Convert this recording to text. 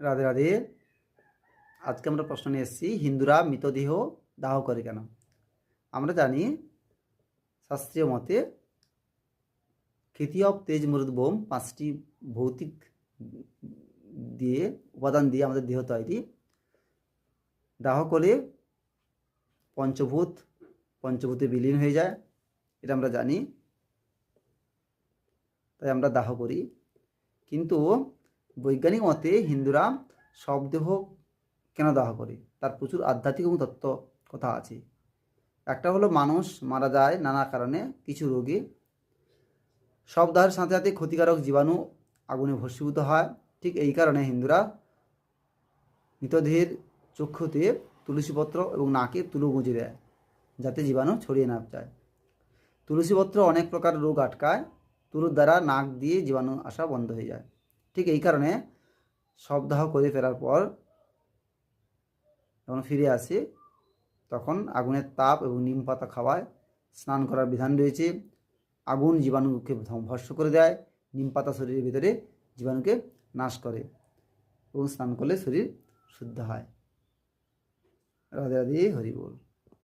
রাধে রাধে। আজকে আমরা প্রশ্ন নিয়ে এসেছি, হিন্দুরা মৃতদেহ দাহ করে কেন? আমরা জানি শাস্ত্রীয় মতে খ্যাতি তেজ মরুদ বোম পাঁচটি ভৌতিক দিয়ে, উপাদান দিয়ে আমাদের দেহ তৈরি। দাহ করে পঞ্চভূত, পঞ্চভূতে বিলীন হয়ে যায়, এটা আমরা জানি। তাই আমরা দাহ করি। কিন্তু বৈজ্ঞানিক মতে হিন্দুরা সব দেহ কেন দাহ করে? তার প্রচুর আধ্যাত্মিক এবং তত্ত্ব কথা আছে। একটা হলো মানুষ মারা যায় নানা কারণে কিছু রোগে। সব দাহের সাথে সাথে ক্ষতিকারক জীবাণু আগুনে ভস্মীভূত হয়। ঠিক এই কারণে হিন্দুরা মৃতদেহের চক্ষুতে তুলসীপত্র এবং নাকে তুলো গুঁজে দেয়, যাতে জীবাণু ছড়িয়ে না যায়। তুলসীপত্র অনেক প্রকার রোগ আটকায়। তুলোর দ্বারা নাক দিয়ে জীবাণু আসা বন্ধ হয়ে যায়। ঠিক এই কারণে শবদাহ করে ফেরার পর যখন ফিরে আসে, তখন আগুনের তাপ এবং নিম পাতা খাওয়ায় স্নান করার বিধান রয়েছে। আগুন জীবাণুকে ধ্বং- ভস্ম করে দেয়, নিম পাতা শরীরের ভিতরে জীবাণুকে নাশ করে এবং স্নান করলে শরীর শুদ্ধ হয়। রাধে রাধে, হরি বল।